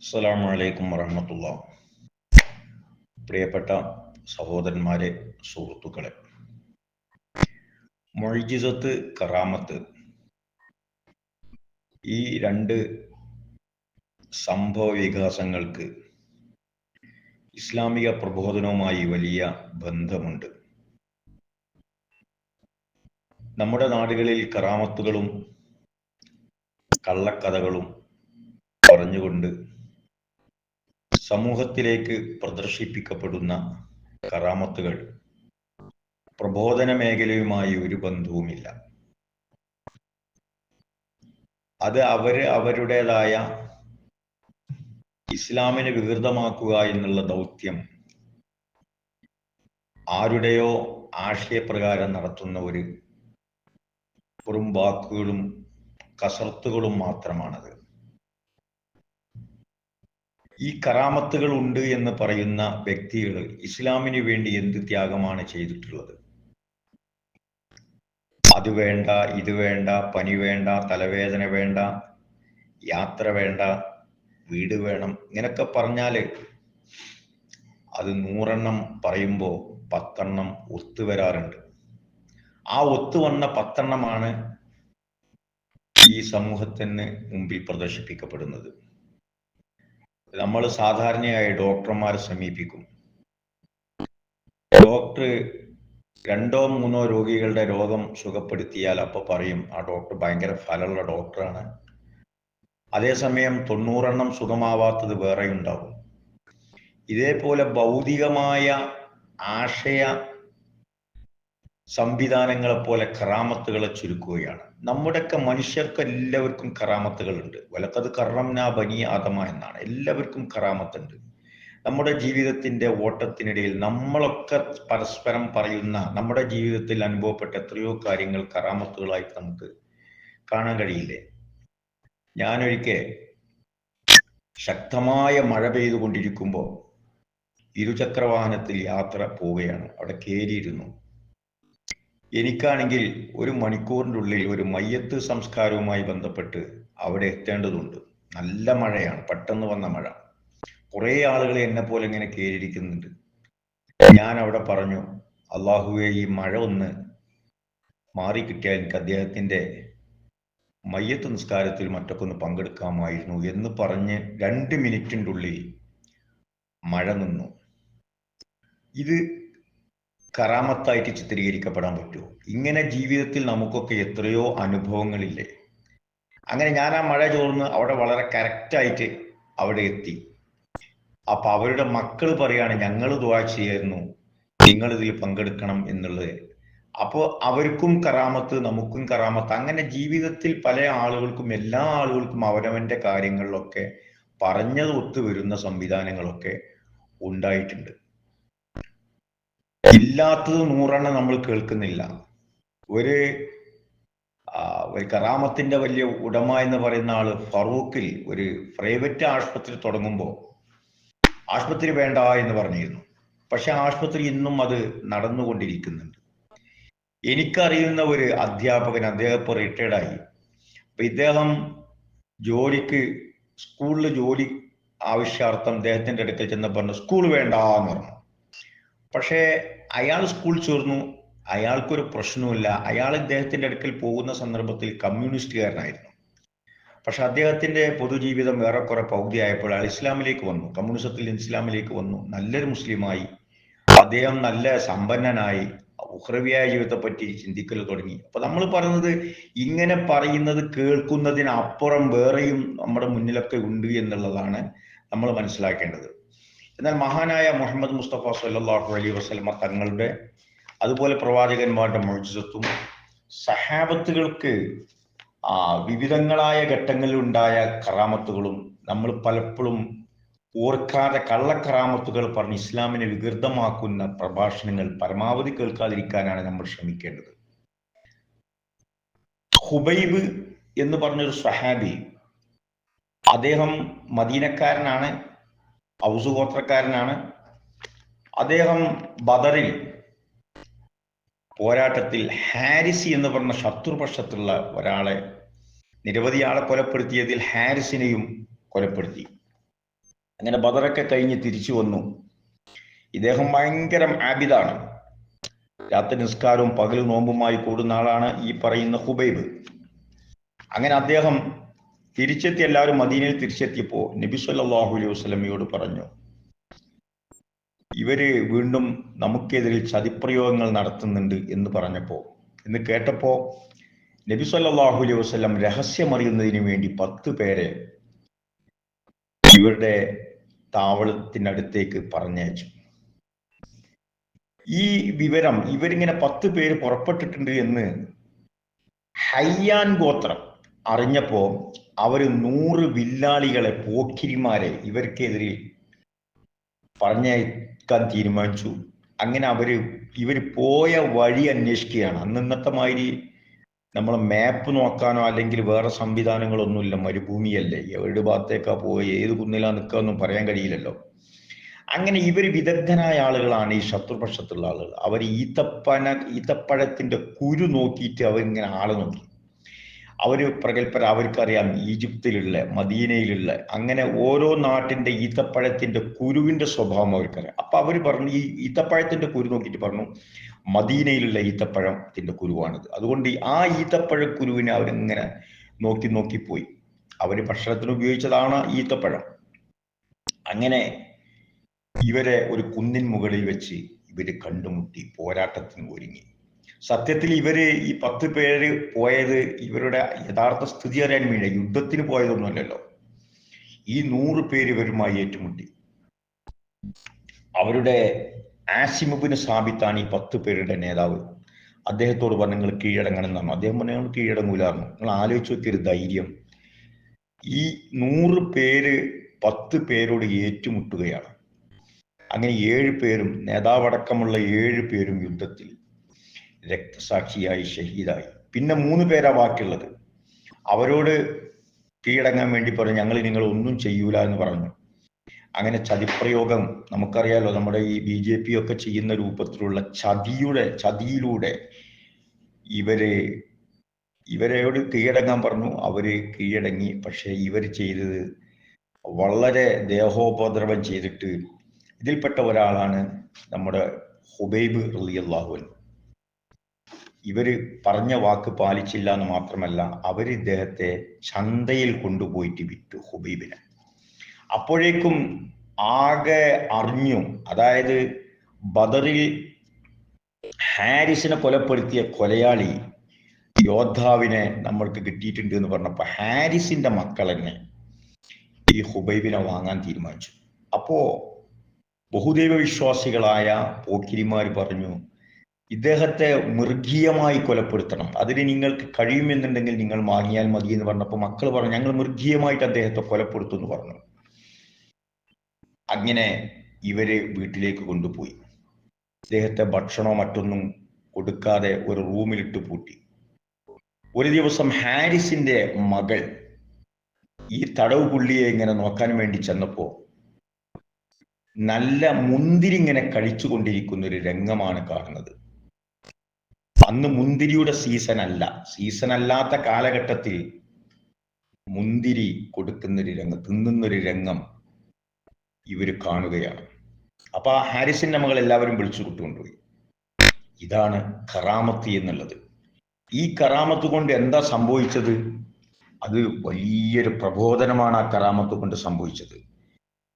അസ്സലാമു അലൈക്കും വറഹമത്തുള്ള. പ്രിയപ്പെട്ട സഹോദരന്മാരെ സുഹൃത്തുക്കളെ. മൊഴിജിസത്ത് കറാമത്ത്. ഈ രണ്ട് സംഭവ വികാസങ്ങൾക്ക് ഇസ്ലാമിക പ്രബോധനവുമായി വലിയ ബന്ധമുണ്ട്. നമ്മുടെ നാടുകളിൽ കറാമത്തുകളും കള്ളക്കഥകളും പറഞ്ഞുകൊണ്ട് സമൂഹത്തിലേക്ക് പ്രദർശിപ്പിക്കപ്പെടുന്ന കറാമത്തുകൾ പ്രബോധന മേഖലയുമായി ഒരു ബന്ധവുമില്ല. അത് അവർ അവരുടേതായ ഇസ്ലാമിനെ വികൃതമാക്കുക എന്നുള്ള ദൗത്യം ആരുടെയോ ആശയപ്രകാരം നടത്തുന്ന ഒരു വെറും വാക്കുകളും കസർത്തുകളും മാത്രമാണത്. ഈ കറാമത്തുകൾ ഉണ്ട് എന്ന് പറയുന്ന വ്യക്തികൾ ഇസ്ലാമിന് വേണ്ടി എന്ത് ത്യാഗമാണ് ചെയ്തിട്ടുള്ളത്? അത് വേണ്ട ഇത് വേണ്ട പനി വേണ്ട തലവേദന വേണ്ട യാത്ര വേണ്ട വീട് വേണം ഇങ്ങനൊക്കെ പറഞ്ഞാൽ അത് നൂറെണ്ണം പറയുമ്പോൾ പത്തെണ്ണം ഒത്തു വരാറുണ്ട്. ആ ഒത്തു വന്ന പത്തെണ്ണമാണ് ഈ സമൂഹത്തിന് മുമ്പിൽ പ്രദർശിപ്പിക്കപ്പെടുന്നത്. നമ്മൾ സാധാരണയായി ഡോക്ടർമാരെ സമീപിക്കും. ഡോക്ടർ രണ്ടോ മൂന്നോ രോഗികളുടെ രോഗം സുഖപ്പെടുത്തിയാൽ അപ്പൊ പറയും ആ ഡോക്ടർ ഭയങ്കര ഫലമുള്ള ഡോക്ടറാണ്. അതേസമയം തൊണ്ണൂറെണ്ണം സുഖമാവാത്തത് വേറെ ഉണ്ടാവും ഇതേപോലെ ഭൗതികമായ ആശയ സംവിധാനങ്ങളെ പോലെ കറാമത്തുകളെ ചുരുക്കുകയാണ്. നമ്മുടെയൊക്കെ മനുഷ്യർക്ക് എല്ലാവർക്കും കറാമത്തുകളുണ്ട്. വലക്കത് കറംന ബനി ആദമ എന്നാണ്. എല്ലാവർക്കും കറാമത്തുണ്ട്. നമ്മുടെ ജീവിതത്തിന്റെ ഓട്ടത്തിനിടയിൽ നമ്മളൊക്കെ പരസ്പരം പറയുന്ന നമ്മുടെ ജീവിതത്തിൽ അനുഭവപ്പെട്ട എത്രയോ കാര്യങ്ങൾ കറാമത്തുകളായിട്ട് നമുക്ക് കാണാൻ കഴിയില്ലേ? ഞാനൊരിക്കൽ ശക്തമായ മഴ പെയ്തുകൊണ്ടിരിക്കുമ്പോൾ ഇരുചക്രവാഹനത്തിൽ യാത്ര പോവുകയാണ്. അവിടെ കയറിയിരുന്നു. എനിക്കാണെങ്കിൽ ഒരു മണിക്കൂറിന്റെ ഉള്ളിൽ ഒരു മയ്യത്ത് സംസ്കാരവുമായി ബന്ധപ്പെട്ട് അവിടെ എത്തേണ്ടതുണ്ട്. നല്ല മഴയാണ് പെട്ടെന്ന് വന്ന മഴ. കുറേ ആളുകൾ എന്നെ പോലെ ഇങ്ങനെ കയറിയിരിക്കുന്നുണ്ട് ഞാൻ അവിടെ പറഞ്ഞു അള്ളാഹുവെ ഈ മഴ ഒന്ന് മാറിക്കിട്ടിയാൽ എനിക്ക് അദ്ദേഹത്തിന്റെ മയ്യത്ത് നിസ്കാരത്തിൽ മറ്റൊക്കെ ഒന്ന് പങ്കെടുക്കാമായിരുന്നു എന്ന് പറഞ്ഞ് രണ്ട് മിനിറ്റിന്റെ ഉള്ളിൽ മഴ നിന്നു. ഇത് കറാമത്തായിട്ട് ചിത്രീകരിക്കപ്പെടാൻ പറ്റുമോ? ഇങ്ങനെ ജീവിതത്തിൽ നമുക്കൊക്കെ എത്രയോ അനുഭവങ്ങളില്ലേ? അങ്ങനെ ഞാൻ ആ മഴ ചോർന്ന് അവിടെ വളരെ കറക്റ്റായിട്ട് അവിടെ എത്തി. അപ്പൊ അവരുടെ മക്കൾ പറയാണ് ഞങ്ങൾ ദ്വാ ചെയ്യായിരുന്നു നിങ്ങൾ ഇതിൽ പങ്കെടുക്കണം എന്നുള്ളത്. അപ്പോൾ അവർക്കും കറാമത്ത് നമുക്കും കറാമത്ത് അങ്ങനെ ജീവിതത്തിൽ പല ആളുകൾക്കും എല്ലാ ആളുകൾക്കും അവരവന്റെ കാര്യങ്ങളിലൊക്കെ പറഞ്ഞത് ഒത്തുവരുന്ന സംവിധാനങ്ങളൊക്കെ ഉണ്ടായിട്ടുണ്ട്. ഇല്ലാത്തത് നൂറെണ്ണം നമ്മൾ കേൾക്കുന്നില്ല. ഒരു കറാമത്തിന്റെ വലിയ ഉടമ എന്ന് പറയുന്ന ആൾ ഫറൂഖിൽ ഒരു പ്രൈവറ്റ് ആശുപത്രി തുടങ്ങുമ്പോൾ ആശുപത്രി വേണ്ട എന്ന് പറഞ്ഞിരുന്നു. പക്ഷെ ആശുപത്രി ഇന്നും അത് നടന്നുകൊണ്ടിരിക്കുന്നുണ്ട്. എനിക്കറിയുന്ന ഒരു അധ്യാപകൻ അദ്ദേഹം ഇപ്പോൾ റിട്ടയർഡായി അപ്പൊ ഇദ്ദേഹം ജോലിക്ക് സ്കൂളിൽ ജോലി ആവശ്യാർത്ഥം അദ്ദേഹത്തിന്റെ അടുക്കൽ ചെന്ന് പറഞ്ഞു സ്കൂൾ വേണ്ട എന്ന് പറഞ്ഞു. പക്ഷേ അയാൾ സ്കൂൾ ചേർന്നു. അയാൾക്കൊരു പ്രശ്നവുമില്ല. അയാൾ ഇദ്ദേഹത്തിന്റെ അടുക്കൽ പോകുന്ന സന്ദർഭത്തിൽ കമ്മ്യൂണിസ്റ്റുകാരനായിരുന്നു. പക്ഷെ അദ്ദേഹത്തിന്റെ പൊതുജീവിതം ഏറെക്കുറെ പൗതിയായപ്പോൾ അയാൾ ഇസ്ലാമിലേക്ക് വന്നു. കമ്മ്യൂണിസത്തിൽ ഇസ്ലാമിലേക്ക് വന്നു. നല്ലൊരു മുസ്ലിമായി. അദ്ദേഹം നല്ല സമ്പന്നനായി. ഉഹ്രവിയായ ജീവിതത്തെ പറ്റി ചിന്തിക്കൽ തുടങ്ങി. അപ്പൊ നമ്മൾ പറയുന്നത് ഇങ്ങനെ പറയുന്നത് കേൾക്കുന്നതിനപ്പുറം വേറെയും നമ്മുടെ മുന്നിലൊക്കെ ഉണ്ട് എന്നുള്ളതാണ് നമ്മൾ മനസ്സിലാക്കേണ്ടത്. എന്നാൽ മഹാനായ മുഹമ്മദ് മുസ്തഫ സല്ലാഹു അലൈ വസ്ലമ തങ്ങളുടെ അതുപോലെ പ്രവാചകന്മാരുടെ മൊഴിസത്തും സഹാബത്തുകൾക്ക് ആ വിവിധങ്ങളായ ഘട്ടങ്ങളിൽ ഉണ്ടായ കറാമത്തുകളും നമ്മൾ പലപ്പോഴും ഓർക്കാതെ കള്ളക്കറാമത്തുകൾ പറഞ്ഞ് ഇസ്ലാമിനെ വികൃതമാക്കുന്ന പ്രഭാഷണങ്ങൾ പരമാവധി കേൾക്കാതിരിക്കാനാണ് നമ്മൾ ശ്രമിക്കേണ്ടത്. ഹുബൈബ് എന്ന് പറഞ്ഞൊരു സഹാബി അദ്ദേഹം മദീനക്കാരനാണ്. ഔസു ഗോത്രക്കാരനാണ്. അദ്ദേഹം ബദറിൽ പോരാട്ടത്തിൽ ഹാരിസി എന്ന് പറഞ്ഞ ശത്രുപക്ഷത്തുള്ള ഒരാളെ നിരവധി ആളെ കൊലപ്പെടുത്തിയതിൽ ഹാരിസിനെയും കൊലപ്പെടുത്തി. അങ്ങനെ ബദറൊക്കെ കഴിഞ്ഞ് തിരിച്ചു വന്നു. ഇദ്ദേഹം ഭയങ്കര ആബിദാണ്. രാത്രി നിസ്കാരവും പകൽ നോമ്പുമായി കൂടുന്ന ആളാണ് ഈ പറയുന്ന ഹുബൈബ്. അങ്ങനെ അദ്ദേഹം തിരിച്ചെത്തി എല്ലാവരും മദീനയിൽ തിരിച്ചെത്തിയപ്പോൾ നബി സല്ലല്ലാഹു അലൈഹി വസല്ലമയോട് പറഞ്ഞു ഇവർ വീണ്ടും നമുക്കെതിരിൽ ചതിപ്രയോഗങ്ങൾ നടത്തുന്നുണ്ട് എന്ന് പറഞ്ഞപ്പോ എന്ന് കേട്ടപ്പോ നബി സല്ലല്ലാഹു അലൈഹി വസല്ലം രഹസ്യമറിയുന്നതിന് വേണ്ടി പത്ത് പേരെ ഇവരുടെ താവളത്തിനടുത്തേക്ക് പറഞ്ഞയച്ചു. ഈ വിവരം ഇവരിങ്ങനെ പത്ത് പേര് പുറപ്പെട്ടിട്ടുണ്ട് എന്ന് ഹയ്യാൻ ഗോത്രം അറിഞ്ഞപ്പോ അവർ നൂറ് വില്ലാളികളെ പോക്കിരിമാരെ ഇവർക്കെതിരെ പറഞ്ഞയക്കാൻ തീരുമാനിച്ചു. അങ്ങനെ അവർ ഇവർ പോയ വഴി അന്വേഷിക്കുകയാണ്. അന്ന് ഇന്നത്തെ മാതിരി നമ്മൾ മാപ്പ് നോക്കാനോ അല്ലെങ്കിൽ വേറെ സംവിധാനങ്ങളൊന്നുമില്ല. മരുഭൂമിയല്ലേ. എവിടെ ഭാഗത്തേക്കാ പോവുക ഏത് കുന്നിലാ നിൽക്കുക നിൽക്കാന്നും പറയാൻ കഴിയില്ലല്ലോ. അങ്ങനെ ഇവർ വിദഗ്ധനായ ആളുകളാണ് ഈ ശത്രുപക്ഷത്തുള്ള ആളുകൾ. അവർ ഈത്തപ്പന ഈത്തപ്പഴത്തിന്റെ കുരു നോക്കിയിട്ട് അവരിങ്ങനെ ആളെ നോക്കി. അവർ പ്രഗത്ഭര അവർക്കറിയാം ഈജിപ്തിലുള്ള മദീനയിലുള്ള അങ്ങനെ ഓരോ നാട്ടിന്റെ ഈത്തപ്പഴത്തിന്റെ കുരുവിന്റെ സ്വഭാവം അവർക്കറിയാം. അപ്പൊ അവർ പറഞ്ഞു ഈ ഈത്തപ്പഴത്തിന്റെ കുരു നോക്കിയിട്ട് പറഞ്ഞു മദീനയിലുള്ള ഈത്തപ്പഴത്തിന്റെ കുരുവാണിത്. അതുകൊണ്ട് ആ ഈത്തപ്പഴ കുരുവിനെ അവരിങ്ങനെ നോക്കി നോക്കി പോയി. അവർ ഭക്ഷണത്തിന് ഉപയോഗിച്ചതാണ് ഈത്തപ്പഴം. അങ്ങനെ ഇവരെ ഒരു കുന്നിൻ മുകളിൽ വെച്ച് ഇവർ കണ്ടുമുട്ടി പോരാട്ടത്തിന് ഒരുങ്ങി. സത്യത്തിൽ ഇവർ ഈ പത്ത് പേര് പോയത് ഇവരുടെ യഥാർത്ഥ സ്ഥിതി അറിയാൻ വേണ്ടി യുദ്ധത്തിന് പോയതൊന്നുമല്ലല്ലോ. ഈ നൂറ് പേര് ഇവരുമായി ഏറ്റുമുട്ടി. അവരുടെ ആസിമുബിന് സാബിത്താണ് ഈ പത്ത് പേരുടെ നേതാവ്. അദ്ദേഹത്തോട് പറഞ്ഞു നിങ്ങൾ കീഴടങ്ങണം എന്നാണ്. അദ്ദേഹം പറഞ്ഞു ഞങ്ങൾ കീഴടങ്ങൂലായിരുന്നു നിങ്ങൾ ആലോചിച്ച് നോക്കിയൊരു ധൈര്യം. ഈ നൂറ് പേര് പത്ത് പേരോട് ഏറ്റുമുട്ടുകയാണ്. അങ്ങനെ ഏഴ് പേരും നേതാവടക്കമുള്ള ഏഴ് പേരും യുദ്ധത്തിൽ രക്തസാക്ഷിയായി ഷഹീദായി. പിന്നെ മൂന്ന് പേരാ ബാക്കിയുള്ളത്. അവരോട് കീഴടങ്ങാൻ വേണ്ടി പറഞ്ഞു ഞങ്ങൾ നിങ്ങൾ ഒന്നും ചെയ്യൂല എന്ന് പറഞ്ഞു. അങ്ങനെ ചതിപ്രയോഗം നമുക്കറിയാലോ നമ്മുടെ ഈ ബി ജെ പി ഒക്കെ ചെയ്യുന്ന രൂപത്തിലുള്ള ചതിയുടെ ചതിയിലൂടെ ഇവരെ ഇവരോട് കീഴടങ്ങാൻ പറഞ്ഞു. അവർ കീഴടങ്ങി. പക്ഷേ ഇവർ ചെയ്തത് വളരെ ദേഹോപദ്രവം ചെയ്തിട്ട് ഇതിൽപ്പെട്ട ഒരാളാണ് നമ്മുടെ ഹുബൈബ് റളിയല്ലാഹു ഇവർ പറഞ്ഞ വാക്ക് പാലിച്ചില്ല എന്ന് മാത്രമല്ല അവർ ഇദ്ദേഹത്തെ ചന്തയിൽ കൊണ്ടുപോയിട്ട് വിറ്റു ഹുബൈബിനെ. അപ്പോഴേക്കും ആകെ അറിഞ്ഞു അതായത് ബദറിൽ ഹാരിസിനെ കൊലപ്പെടുത്തിയ കൊലയാളി യോദ്ധാവിനെ നമ്മൾക്ക് കിട്ടിയിട്ടുണ്ട് എന്ന് പറഞ്ഞപ്പോൾ ഹാരിസിന്റെ മക്കൾ തന്നെ ഈ ഹുബൈബിനെ വാങ്ങാൻ തീരുമാനിച്ചു. അപ്പോ ബഹുദൈവ വിശ്വാസികളായ പോക്കിരിമാർ പറഞ്ഞു ഇദ്ദേഹത്തെ മൃഗീയമായി കൊലപ്പെടുത്തണം. അതിന് നിങ്ങൾക്ക് കഴിയുമെന്നുണ്ടെങ്കിൽ നിങ്ങൾ വാങ്ങിയാൽ മതി എന്ന് പറഞ്ഞപ്പോൾ മക്കൾ പറഞ്ഞു ഞങ്ങൾ മൃഗീയമായിട്ട് അദ്ദേഹത്തെ കൊലപ്പെടുത്തും എന്ന് പറഞ്ഞു. അങ്ങനെ ഇവരെ വീട്ടിലേക്ക് കൊണ്ടുപോയി. അദ്ദേഹത്തെ ഭക്ഷണോ മറ്റൊന്നും കൊടുക്കാതെ ഒരു റൂമിലിട്ട് പൂട്ടി. ഒരു ദിവസം ഹാരിസിന്റെ മകൾ ഈ തടവ് പുള്ളിയെ ഇങ്ങനെ നോക്കാൻ വേണ്ടി ചെന്നപ്പോ നല്ല മുന്തിരി ഇങ്ങനെ കഴിച്ചുകൊണ്ടിരിക്കുന്ന ഒരു രംഗമാണ് കാണുന്നത്. അന്ന് മുന്തിരിയുടെ സീസൺ അല്ല സീസൺ അല്ലാത്ത കാലഘട്ടത്തിൽ മുന്തിരി കൊടുക്കുന്നൊരു രംഗം തിന്നുന്നൊരു രംഗം ഇവർ കാണുകയാണ്. അപ്പൊ ആ ഹാരിസിന്റെ മകൾ എല്ലാവരും വിളിച്ചു കൊണ്ടുപോയി ഇതാണ് കറാമത്ത് എന്നുള്ളത്. ഈ കറാമത്ത് കൊണ്ട് എന്താ സംഭവിച്ചത്? അത് വലിയൊരു പ്രബോധനമാണ് ആ കറാമത്ത് കൊണ്ട് സംഭവിച്ചത്.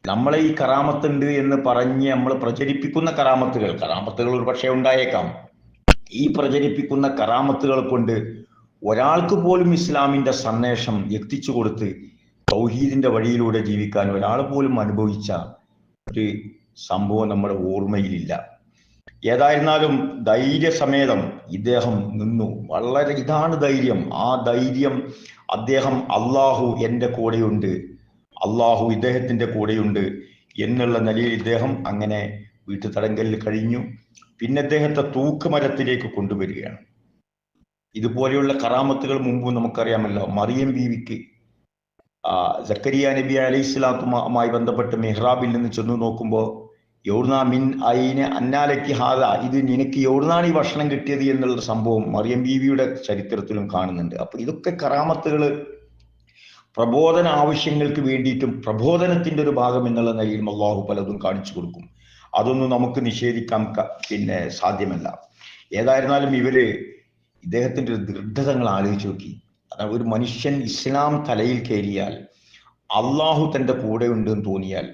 നമ്മളെ ഈ കറാമത്തുണ്ട് എന്ന് പറഞ്ഞ് നമ്മൾ പ്രചരിപ്പിക്കുന്ന കറാമത്തുകൾ കറാമത്തുകൾ ഒരു പക്ഷേ ഉണ്ടായേക്കാം. ഈ പ്രചരിപ്പിക്കുന്ന കറാമത്തുകൾ കൊണ്ട് ഒരാൾക്ക് പോലും ഇസ്ലാമിന്റെ സന്ദേശം എത്തിച്ചു കൊടുത്ത് തൗഹീദിന്റെ വഴിയിലൂടെ ജീവിക്കാൻ ഒരാൾ പോലും അനുഭവിച്ച ഒരു സംഭവം നമ്മുടെ ഓർമ്മയിലില്ല. ഏതായിരുന്നാലും ധൈര്യസമേതം ഇദ്ദേഹം നിന്നു. വളരെ ഇതാണ് ധൈര്യം. ആ ധൈര്യം അദ്ദേഹം അള്ളാഹു എന്റെ കൂടെയുണ്ട്. അള്ളാഹു ഇദ്ദേഹത്തിന്റെ കൂടെയുണ്ട് എന്നുള്ള നിലയിൽ ഇദ്ദേഹം അങ്ങനെ വീട്ടുതടങ്കലിൽ കഴിഞ്ഞു. പിന്നെ അദ്ദേഹത്തെ തൂക്കുമരത്തിലേക്ക് കൊണ്ടുവരികയാണ്. ഇതുപോലെയുള്ള കറാമത്തുകൾ മുമ്പ് നമുക്കറിയാമല്ലോ. മറിയം ബീവിക്ക് ആ ജക്കരിയ നബി അലൈഹി സ്വലാത്തുമായി ബന്ധപ്പെട്ട് മെഹ്റാബിൽ നിന്ന് ചെന്നു നോക്കുമ്പോൾ യൗർണ മിൻ അയിന് അന്നാലയ്ക്ക് ഹാദ ഇത് നിനക്ക് യൗർണാണ് ഈ ഭക്ഷണം കിട്ടിയത് എന്നുള്ള സംഭവം മറിയം ബീവിയുടെ ചരിത്രത്തിലും കാണുന്നുണ്ട്. അപ്പൊ ഇതൊക്കെ കറാമത്തുകൾ പ്രബോധന ആവശ്യങ്ങൾക്ക് വേണ്ടിയിട്ടും പ്രബോധനത്തിന്റെ ഒരു ഭാഗം എന്നുള്ള നിലയിൽ അള്ളാഹു പലതും കാണിച്ചു കൊടുക്കും. അതൊന്നും നമുക്ക് നിഷേധിക്കാൻ പിന്നെ സാധ്യമല്ല. ഏതായിരുന്നാലും ഇവർ ഇദ്ദേഹത്തിന്റെ ദൃഢതകൾ ആലോചിച്ച് നോക്കി. അതായത് ഒരു മനുഷ്യൻ ഇസ്ലാം തലയിൽ കയറിയാൽ അള്ളാഹു തന്റെ കൂടെ ഉണ്ടെന്ന് തോന്നിയാൽ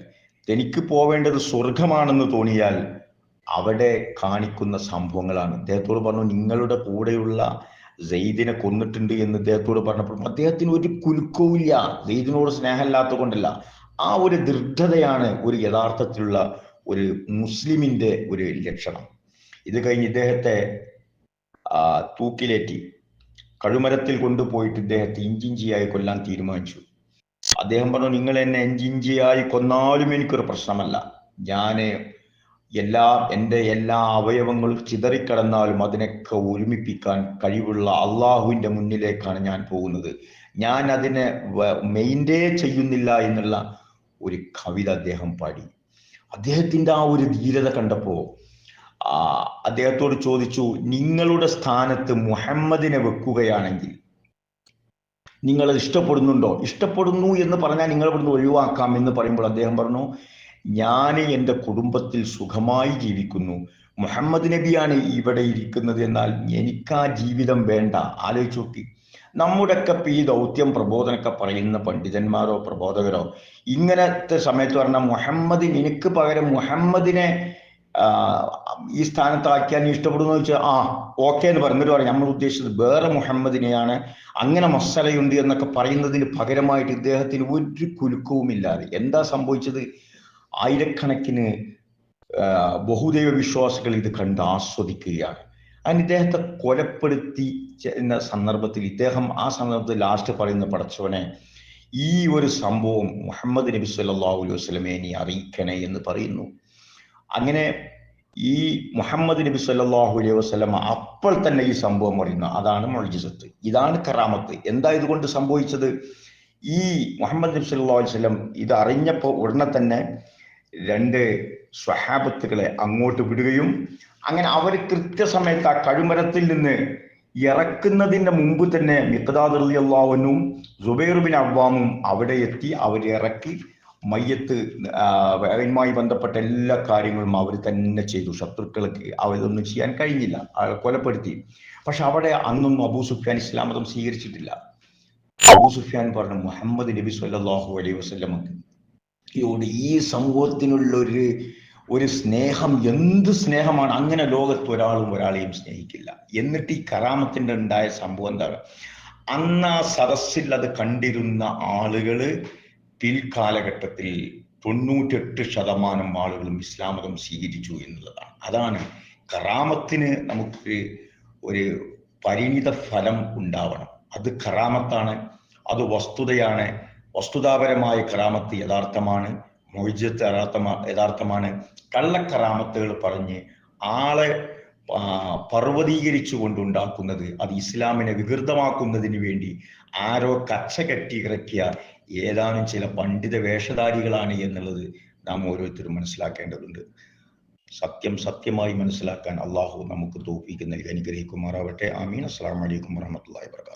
തനിക്ക് പോവേണ്ടത് സ്വർഗമാണെന്ന് തോന്നിയാൽ അവിടെ കാണിക്കുന്ന സംഭവങ്ങളാണ്. അദ്ദേഹത്തോട് പറഞ്ഞു നിങ്ങളുടെ കൂടെയുള്ള സെയ്ദിനെ കൊന്നിട്ടുണ്ട് എന്ന് അദ്ദേഹത്തോട് പറഞ്ഞപ്പോൾ അദ്ദേഹത്തിന് ഒരു കുലുക്കവുമില്ല സെയ്ദിനോട് സ്നേഹമില്ലാത്ത കൊണ്ടല്ല ആ ഒരു ദൃഢതയാണ് ഒരു യഥാർത്ഥത്തിലുള്ള ഒരു മുസ്ലിമിന്റെ ഒരു ലക്ഷണം. ഇത് കഴിഞ്ഞ് ഇദ്ദേഹത്തെ തൂക്കിലേറ്റി കഴുമരത്തിൽ കൊണ്ടുപോയിട്ട് ഇദ്ദേഹത്തെ ഇഞ്ചിഞ്ചിയായി കൊല്ലാൻ തീരുമാനിച്ചു. അദ്ദേഹം പറഞ്ഞു നിങ്ങൾ എന്നെ ഇഞ്ചിഞ്ചിയായി കൊന്നാലും എനിക്കൊരു പ്രശ്നമല്ല. ഞാൻ എല്ലാ എന്റെ എല്ലാ അവയവങ്ങളും ചിതറിക്കിടന്നാലും അതിനൊക്കെ ഒരുമിപ്പിക്കാൻ കഴിവുള്ള അള്ളാഹുവിന്റെ മുന്നിലേക്കാണ് ഞാൻ പോകുന്നത്. ഞാൻ അതിനെ മെയിന്റേ ചെയ്യുന്നില്ല എന്നുള്ള ഒരു കവിത അദ്ദേഹം പാടി. അദ്ദേഹത്തിന്റെ ആ ഒരു ധീരത കണ്ടപ്പോൾ അദ്ദേഹത്തോട് ചോദിച്ചു നിങ്ങളുടെ സ്ഥാനത്ത് മുഹമ്മദിനെ വെക്കുകയാണെങ്കിൽ നിങ്ങൾ ഇഷ്ടപ്പെടുന്നുണ്ടോ? ഇഷ്ടപ്പെടുന്നു എന്ന് പറഞ്ഞാൽ നിങ്ങൾ ഇവിടുന്ന് ഒഴിവാക്കാം എന്ന് പറയുമ്പോൾ അദ്ദേഹം പറഞ്ഞു ഞാൻ എന്റെ കുടുംബത്തിൽ സുഖമായി ജീവിക്കുന്നു. മുഹമ്മദ് നബിയാണ് ഇവിടെ ഇരിക്കുന്നത് എന്നാൽ എനിക്ക് ആ ജീവിതം വേണ്ട. ആലോചിച്ചു നോക്കി. നമ്മുടെയൊക്കെ ഈ ദൗത്യം പ്രബോധനമൊക്കെ പറയുന്ന പണ്ഡിതന്മാരോ പ്രബോധകരോ ഇങ്ങനത്തെ സമയത്ത് പറഞ്ഞാൽ മുഹമ്മദ് എനിക്ക് പകരം മുഹമ്മദിനെ ഈ സ്ഥാനത്താക്കിയാൽ ഇഷ്ടപ്പെടുന്നു വെച്ചാൽ ആ ഓക്കെ എന്ന് പറഞ്ഞിട്ട് പറയാം. നമ്മൾ ഉദ്ദേശിച്ചത് വേറെ മുഹമ്മദിനെയാണ്. അങ്ങനെ മസലയുണ്ട് എന്നൊക്കെ പറയുന്നതിന് പകരമായിട്ട് ഇദ്ദേഹത്തിന് ഒരു കുലുക്കവുമില്ലാതെ. എന്താ സംഭവിച്ചത്? ആയിരക്കണക്കിന് ബഹുദൈവ വിശ്വാസികൾ ഇത് കണ്ട് ആസ്വദിക്കുകയാണ്. അതിന് ഇദ്ദേഹത്തെ കൊലപ്പെടുത്തി എന്ന സന്ദർഭത്തിൽ ഇദ്ദേഹം ആ സന്ദർഭത്തിൽ ലാസ്റ്റ് പറയുന്ന പടച്ചവനെ ഈ ഒരു സംഭവം മുഹമ്മദ് നബി സല്ലാഹു അലൈഹി വസ്ലമെ നീ അറിയിക്കണേ എന്ന് പറയുന്നു. അങ്ങനെ ഈ മുഹമ്മദ് നബി സല്ലാഹു അലൈഹി വസ്ലമ അപ്പോൾ തന്നെ ഈ സംഭവം അറിയുന്നു. അതാണ് മൊഴിജിസത്ത് ഇതാണ് കറാമത്ത്. എന്താ ഇതുകൊണ്ട് സംഭവിച്ചത്? ഈ മുഹമ്മദ് നബി സല്ലാ അലൈഹി വസ്ലം ഇത് അറിഞ്ഞപ്പോൾ ഉടനെ തന്നെ രണ്ട് സ്വഹാബത്തുകളെ അങ്ങോട്ട് വിടുകയും അങ്ങനെ അവർ കൃത്യസമയത്ത് ആ കഴുമരത്തിൽ നിന്ന് ഇറക്കുന്നതിന്റെ മുമ്പ് തന്നെ മിഖദാദ് റളിയല്ലാഹുവിനും സുബൈർ ബിൻ അവ്വാമും അവിടെ എത്തി അവർ ഇറക്കി മയ്യത്ത് അതുമായി ബന്ധപ്പെട്ട എല്ലാ കാര്യങ്ങളും അവർ തന്നെ ചെയ്തു. ശത്രുക്കൾക്ക് അവരൊന്നും ചെയ്യാൻ കഴിഞ്ഞില്ല. കൊലപ്പെടുത്തി. പക്ഷെ അവിടെ അന്നും അബൂ സുഫിയാൻ ഇസ്ലാം മതം സ്വീകരിച്ചിട്ടില്ല. അബൂ സുഫിയാൻ പറഞ്ഞു മുഹമ്മദ് നബി സല്ലാഹു അലൈഹി വസല്ലമക്ക്. യോട് ഈ സമൂഹത്തിനുള്ള ഒരു സ്നേഹം എന്ത് സ്നേഹമാണ്? അങ്ങനെ ലോകത്ത് ഒരാളും ഒരാളെയും സ്നേഹിക്കില്ല. എന്നിട്ട് ഈ കറാമത്തിന്റെ ഉണ്ടായ സംഭവം എന്താണ് അന്ന് ആ സദസ്സിൽ അത് കണ്ടിരുന്ന ആളുകൾ പിൽക്കാലഘട്ടത്തിൽ തൊണ്ണൂറ്റെട്ട് ശതമാനം ആളുകളും ഇസ്ലാം മതം സ്വീകരിച്ചു എന്നുള്ളതാണ്. അതാണ് കറാമത്തിന് നമുക്ക് ഒരു പരിണിത ഫലം ഉണ്ടാവണം. അത് കറാമത്താണ് അത് വസ്തുതയാണ്. വസ്തുതാപരമായ കറാമത്ത് യഥാർത്ഥമാണ്. മൊയ്ജത്ത് യഥാർത്ഥമാ യഥാർത്ഥമാണ്. കള്ളക്കറാമത്തുകൾ പറഞ്ഞ് ആളെ പർവതീകരിച്ചു കൊണ്ടുണ്ടാക്കുന്നത് അത് ഇസ്ലാമിനെ വികൃതമാക്കുന്നതിന് വേണ്ടി ആരോ കച്ച കെട്ടി ഇറക്കിയ ഏതാനും ചില പണ്ഡിത വേഷധാരികളാണ് എന്നുള്ളത് നാം ഓരോരുത്തരും മനസ്സിലാക്കേണ്ടതുണ്ട്. സത്യം സത്യമായി മനസ്സിലാക്കാൻ അള്ളാഹു നമുക്ക് തോപ്പിക്ക് നൽകി. അനുഗ്രഹിക്കുമാറാവട്ടെ. ആമീൻ. അസ്സാം വലൈക്കും വാഹമത്തല്ലാ വാ